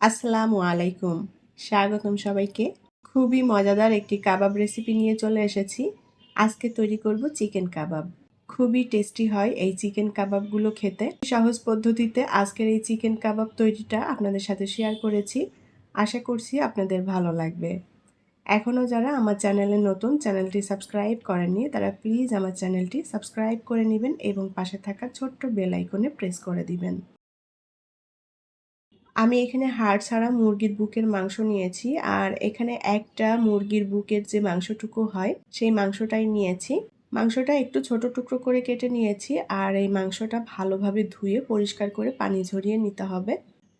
আসসালামু আলাইকুম। স্বাগতম সবাইকে। খুবই মজাদার একটি কাবাব রেসিপি নিয়ে চলে এসেছি। আজকে তৈরি করব চিকেন কাবাব। খুবই টেস্টি হয় এই চিকেন কাবাবগুলো খেতে। সহজ পদ্ধতিতে আজকের এই চিকেন কাবাব তৈরিটা আপনাদের সাথে শেয়ার করেছি। আশা করছি আপনাদের ভালো লাগবে। এখনও যারা আমার চ্যানেলে নতুন চ্যানেলটি সাবস্ক্রাইব করেননি, তারা প্লিজ আমার চ্যানেলটি সাবস্ক্রাইব করে নেবেন এবং পাশে থাকা ছোট্ট বেল আইকনে প্রেস করে দিবেন। আমি এখানে হাড় ছাড়া মুরগির বুকের মাংস নিয়েছি, আর এখানে একটা মুরগির বুকের যে মাংসটুকু হয়, সেই মাংসটাই নিয়েছি। মাংসটা একটু ছোট টুকরো করে কেটে নিয়েছি, আর এই মাংসটা ভালোভাবে ধুয়ে পরিষ্কার করে পানি ঝরিয়ে নিতে হবে।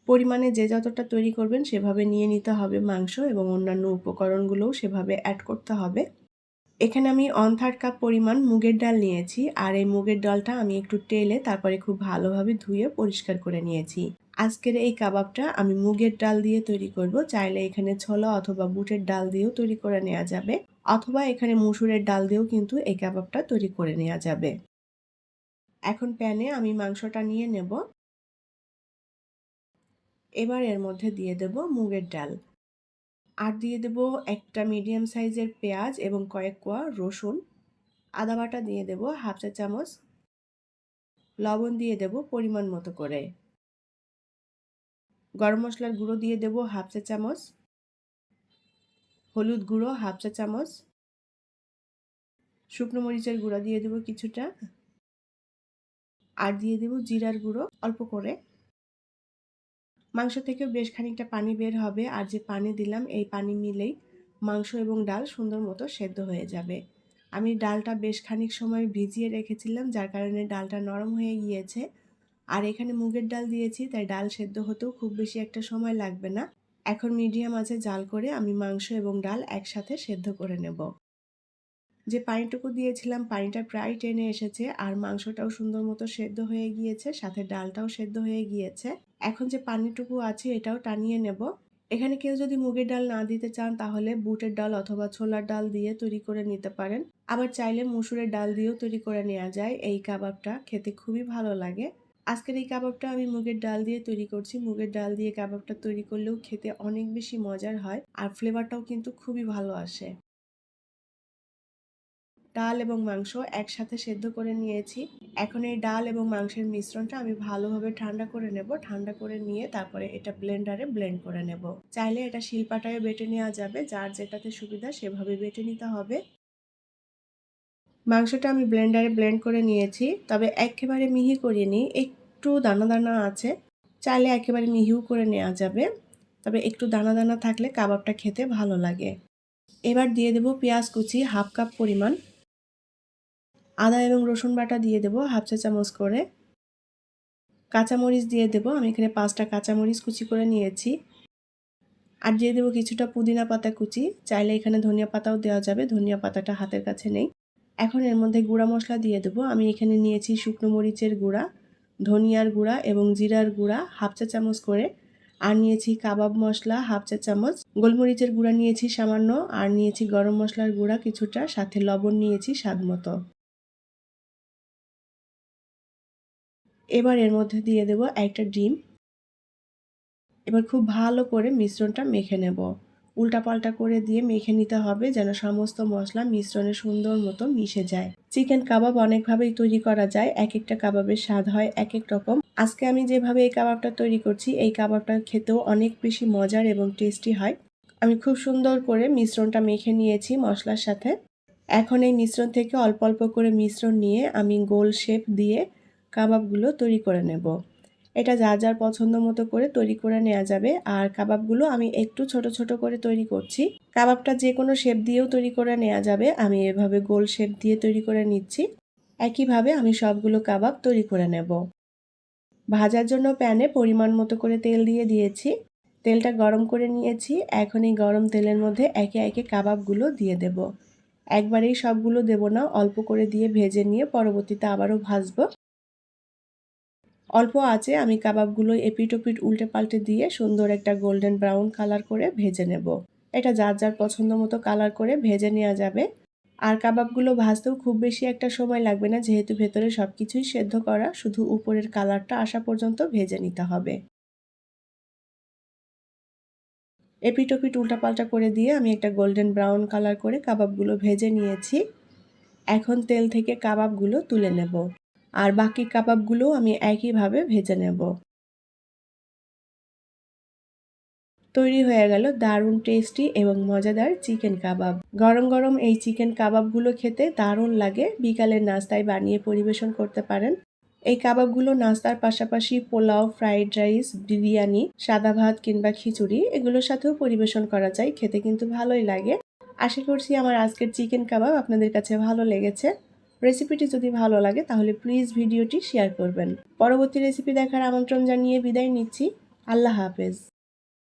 পরিমাণে যে যতটা তৈরি করবেন, সেভাবে নিয়ে নিতে হবে মাংস এবং অন্যান্য উপকরণগুলোও সেভাবে অ্যাড করতে হবে। এখানে আমি অন থার্ড কাপ পরিমাণ মুগের ডাল নিয়েছি, আর এই মুগের ডালটা আমি একটু টেলে তারপরে খুব ভালোভাবে ধুয়ে পরিষ্কার করে নিয়েছি। আজকের এই কাবাবটা আমি মুগের ডাল দিয়ে তৈরি করব। চাইলে এখানে ছোলা অথবা বুটের ডাল দিয়েও তৈরি করে নেওয়া যাবে। অথবা এখানে মুসুরের ডাল দিয়েও কিন্তু এই কাবাবটা তৈরি করে নেওয়া যাবে। এখন প্যানে আমি মাংসটা নিয়ে নেব। এবার এর মধ্যে দিয়ে দেব মুগের ডাল। আর দিয়ে দেব একটা মিডিয়াম সাইজের পেঁয়াজ এবং কয়েক কোয়া রসুন। আদা বাটা দিয়ে দেব হাফ চা চামচ। লবণ দিয়ে দেব পরিমাণ মতো করে। গরম মশলার গুঁড়ো দিয়ে দেব হাফ চা চামচ। হলুদ গুঁড়ো হাফ চা চামচ। শুকনো মরিচের গুঁড়ো দিয়ে দেব কিছুটা। আর দিয়ে দেব জিরার গুঁড়ো অল্প করে। মাংস থেকেও বেশ খানিকটা পানি বের হবে। আর যে পানি দিলাম, এই পানি মিলেই মাংস এবং ডাল সুন্দর মতো সেদ্ধ হয়ে যাবে। আমি ডালটা বেশ খানিক সময় ভিজিয়ে রেখেছিলাম, যার কারণে ডালটা নরম হয়ে গিয়েছে। আর এখানে মুগের ডাল দিয়েছি, তাই ডাল সেদ্ধ হতেও খুব বেশি একটা সময় লাগবে না। এখন মিডিয়াম আছে জাল করে আমি মাংস এবং ডাল একসাথে সেদ্ধ করে নেব। যে পানিটুকু দিয়েছিলাম, পানিটা প্রায় টেনে এসেছে আর মাংসটাও সুন্দর মতো সেদ্ধ হয়ে গিয়েছে, সাথে ডালটাও সেদ্ধ হয়ে গিয়েছে। এখন যে পানিটুকু আছে এটাও টানিয়ে নেব। এখানে কেউ যদি মুগের ডাল না দিতে চান তাহলে বুটের ডাল অথবা ছোলার ডাল দিয়ে তৈরি করে নিতে পারেন। আবার চাইলে মুসুরের ডাল দিয়েও তৈরি করে নেওয়া যায়। এই কাবাবটা খেতে খুবই ভালো লাগে। আজকের এই কাবাবটা আমি মুগের ডাল দিয়ে তৈরি করছি। মুগের ডাল দিয়ে কাবাবটা তৈরি করলেও খেতে অনেক বেশি মজার হয় আর ফ্লেভারটাও কিন্তু খুবই ভালো আসে। ডাল এবং মাংস একসাথে সেদ্ধ করে নিয়েছি। এখন এই ডাল এবং মাংসের মিশ্রণটা আমি ভালোভাবে ঠান্ডা করে নেব। ঠান্ডা করে নিয়ে তারপরে এটা ব্লেন্ডারে ব্লেন্ড করে নেব। চাইলে এটা শিলপাটায় বেটে নেওয়া যাবে। যার যেটাতে সুবিধা সেভাবে বেটে নিতে হবে। মাংসটা আমি ব্লেন্ডারে ব্লেন্ড করে নিয়েছি। তবে একেবারে মিহি করিয়ে নিই একটু দানা দানা আছে, চাইলে একেবারে মিহিও করে নেওয়া যাবে। তবে একটু দানা দানা থাকলে কাবাবটা খেতে ভালো লাগে। এবার দিয়ে দেব পেঁয়াজ কুচি হাফ কাপ পরিমাণ। আদা এবং রসুন বাটা দিয়ে দেব হাফ চা চামচ করে। কাঁচামরিচ দিয়ে দেব, আমি এখানে পাঁচটা কাঁচামরিচ কুচি করে নিয়েছি। আর দিয়ে দেবো কিছুটা পুদিনা পাতা কুচি, চাইলে এখানে ধনিয়া পাতাও দেওয়া যাবে, ধনিয়া পাতাটা হাতের কাছে নেই। এখন এর মধ্যে গুঁড়া মশলা দিয়ে দেবো, আমি এখানে নিয়েছি শুকনো মরিচের গুঁড়া। ধনিয়ার গুঁড়া এবং জিরার গুঁড়া হাফ চা চামচ করে। আর নিয়েছি কাবাব মশলা হাফ চা চামচ। গোলমরিচের গুঁড়া নিয়েছি সামান্য। আর নিয়েছি গরম মশলার গুঁড়া কিছুটা। সাথে লবণ নিয়েছি স্বাদ মতো। এবার এর মধ্যে দিয়ে দেব একটা ডিম। এবার খুব ভালো করে মিশ্রণটা মেখে নেব। উল্টাপাল্টা করে দিয়ে মেখে নিতে হবে যেন সমস্ত মশলা মিশ্রণে সুন্দর মতো মিশে যায়। চিকেন কাবাব অনেকভাবেই তৈরি করা যায়। এক একটা কাবাবের স্বাদ হয় এক এক রকম। আজকে আমি যেভাবে এই কাবাবটা তৈরি করছি, এই কাবাবটা খেতেও অনেক বেশি মজার এবং টেস্টি হয়। আমি খুব সুন্দর করে মিশ্রণটা মেখে নিয়েছি মশলার সাথে। এখন এই মিশ্রণ থেকে অল্প অল্প করে মিশ্রণ নিয়ে আমি গোল শেপ দিয়ে কাবাবগুলো তৈরি করে নেব। এটা যার যার পছন্দ মতো করে তৈরি করে নেওয়া যাবে। আর কাবাবগুলো আমি একটু ছোট ছোট করে তৈরি করছি। কাবাবটা যে কোনো শেপ দিয়েও তৈরি করে নেওয়া যাবে। আমি এভাবে গোল শেপ দিয়ে তৈরি করে নিচ্ছি। একইভাবে আমি সবগুলো কাবাব তৈরি করে নেব। ভাজার জন্য প্যানে পরিমাণ মতো করে তেল দিয়ে দিয়েছি। তেলটা গরম করে নিয়েছি। এখন এই গরম তেলের মধ্যে একে একে কাবাবগুলো দিয়ে দেব। একবারেই সবগুলো দেব না, অল্প করে দিয়ে ভেজে নিয়ে পরবর্তীতে আবারও ভাজবো। অল্প আছে আমি কাবাবগুলো এপিট ওপিট উল্টে পাল্টে দিয়ে সুন্দর একটা গোল্ডেন ব্রাউন কালার করে ভেজে নেব। এটা যার যার পছন্দ মতো কালার করে ভেজে নেওয়া যাবে। আর কাবাবগুলো ভাজতেও খুব বেশি একটা সময় লাগবে না, যেহেতু ভেতরে সব কিছুই সেদ্ধ করা, শুধু উপরের কালারটা আসা পর্যন্ত ভেজে নিতে হবে। এপিটোপিট উল্টাপাল্টা করে দিয়ে আমি একটা গোল্ডেন ব্রাউন কালার করে কাবাবগুলো ভেজে নিয়েছি। এখন তেল থেকে কাবাবগুলো তুলে নেব। আর বাকি কাবাবগুলো আমি একইভাবে ভেজে নেব। তৈরি হয়ে গেল দারুণ টেস্টি এবং মজাদার চিকেন কাবাব। গরম গরম এই চিকেন কাবাবগুলো খেতে দারুণ লাগে। বিকালের নাস্তায় বানিয়ে পরিবেশন করতে পারেন। এই কাবাবগুলো নাস্তার পাশাপাশি পোলাও, ফ্রাইড রাইস, বিরিয়ানি, সাদা ভাত কিংবা খিচুড়ি এগুলোর সাথেও পরিবেশন করা যায়। খেতে কিন্তু ভালোই লাগে। আশা করছি আমার আজকের চিকেন কাবাব আপনাদের কাছে ভালো লেগেছে। রেসিপিটি যদি ভালো লাগে, তাহলে প্লিজ ভিডিওটি শেয়ার করবেন। পরবর্তী রেসিপি দেখার আমন্ত্রণ জানিয়ে বিদায় নিচ্ছি। আল্লাহ হাফেজ।